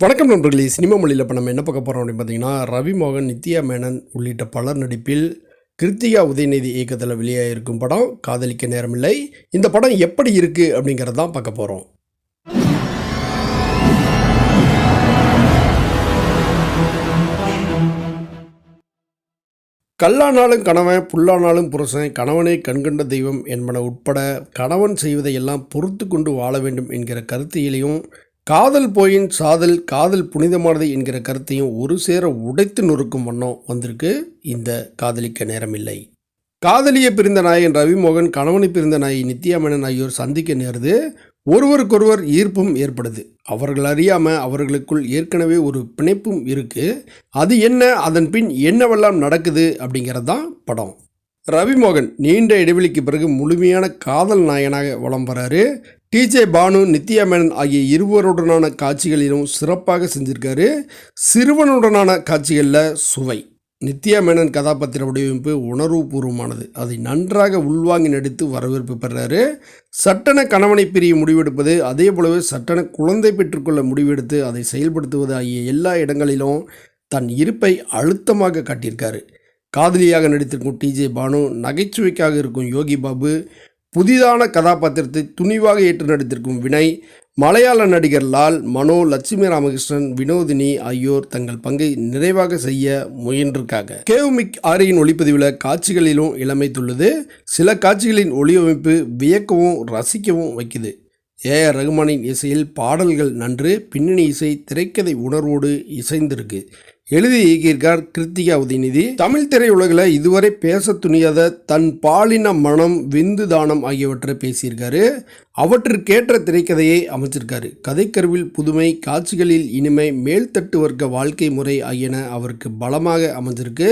வணக்கம் நண்பர்களே சினிமா மொழியில் இப்போ நம்ம என்ன பார்க்க போகிறோம் அப்படின்னு பார்த்தீங்கன்னா ரவிமோகன் நித்யா மேனன் உள்ளிட்ட பலர் நடிப்பில் கிருத்திகா உதயநிதி இயக்கத்தில் வெளியாகிருக்கும் படம் காதலிக்க நேரமில்லை. இந்த படம் எப்படி இருக்குது அப்படிங்கிறது தான் பார்க்க போகிறோம் கல்லானாலும் கணவன் புல்லானாலும் புருஷன் கணவனே கண்கண்ட தெய்வம் என்பன உட்பட கணவன் செய்வதையெல்லாம் பொறுத்து கொண்டு வாழ வேண்டும் என்கிற கருத்தியிலையும் காதல் போயின் சாதல் காதல் புனிதமானது என்கிற கருத்தையும் ஒரு சேர உடைத்து நொறுக்கும் வண்ணம் வந்திருக்கு. இந்த காதலிக்க நேரமில்லை. காதலிய பிரிந்த நாயகன் ரவிமோகன் கணவனை பிரிந்த நாயை நித்யா மேனன் ஆகியோர் சந்திக்க நேருது. ஒருவருக்கொருவர் ஈர்ப்பும் ஏற்படுது. அவர்கள் அறியாமல் அவர்களுக்குள் ஏற்கனவே ஒரு பிணைப்பும் இருக்குது அது என்ன அதன் பின் என்னவெல்லாம் நடக்குது அப்படிங்கிறது தான் படம். ரவிமோகன் நீண்ட இடைவெளிக்கு பிறகு முழுமையான காதல் நாயனாக வலம் வராரு. டிஜே பானு நித்யா மேனன் ஆகிய இருவருடனான காட்சிகளிலும் சிறப்பாக செஞ்சிருக்காரு. சிறுவனுடனான காட்சிகளில் சுவை. நித்யா மேனன் கதாபாத்திர வடிவமைப்பு உணர்வுபூர்வமானது. அதை நன்றாக உள்வாங்கி நடித்து வரவேற்பு பெறாரு. சட்டன கணவனை பிரிய முடிவெடுப்பது அதே போலவே சட்டன குழந்தை பெற்றுக்கொள்ள முடிவெடுத்து அதை செயல்படுத்துவது ஆகிய எல்லா இடங்களிலும் தன் இருப்பை அழுத்தமாக காட்டியிருக்காரு. காதலியாக நடித்திருக்கும் டிஜே பானு நகைச்சுவைக்காக இருக்கும் யோகி பாபு புதிதான கதாபாத்திரத்தை துணிவாக ஏற்று நடித்திருக்கும் வினய் மலையாள நடிகர் லால் மனோ லட்சுமி ராமகிருஷ்ணன் வினோதினி ஆகியோர் தங்கள் பங்கை நிறைவாக செய்ய முயன்றிருக்காங்க. கேவ்மிக் ஆரியின் ஒளிப்பதிவில் காட்சிகளிலும் இளமைத்துள்ளது. சில காட்சிகளின் ஒளியமைப்பு வியக்கவும் ரசிக்கவும் வைக்குது. ஏ ஆர் ரகுமானின் இசையில் பாடல்கள் நன்று பின்னணி இசை திரைக்கதை உணர்வோடு இசைந்திருக்கு. எழுதி இயக்கியிருக்கார் கிருத்திகா உதயநிதி. தமிழ் திரையுலகில் இதுவரை பேச துணியாத தன் பாலின மனம் விந்து தானம் ஆகியவற்றை பேசியிருக்காரு. அவற்றிற்கேற்ற திரைக்கதையை அமைச்சிருக்காரு. கதைக்கருவில் புதுமை காட்சிகளில் இனிமை மேல்தட்டு வர்க்க வாழ்க்கை முறை ஆகியன அவருக்கு பலமாக அமைஞ்சிருக்கு.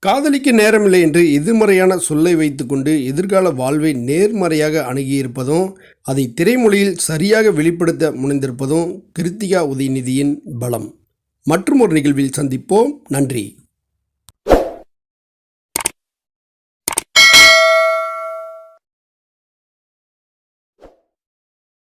காதலிக்க நேரமில்லை என்று எதிர்மறையான சொல்லை வைத்துக்கொண்டு எதிர்கால வாழ்வை நேர்மறையாக அணுகியிருப்பதும் அதை திரைமொழியில் சரியாக வெளிப்படுத்த முனைந்திருப்பதும் கிருத்திகா உதயநிதியின் பலம். மற்றும் ஒரு நிகழ்வில் சந்திப்போம். நன்றி.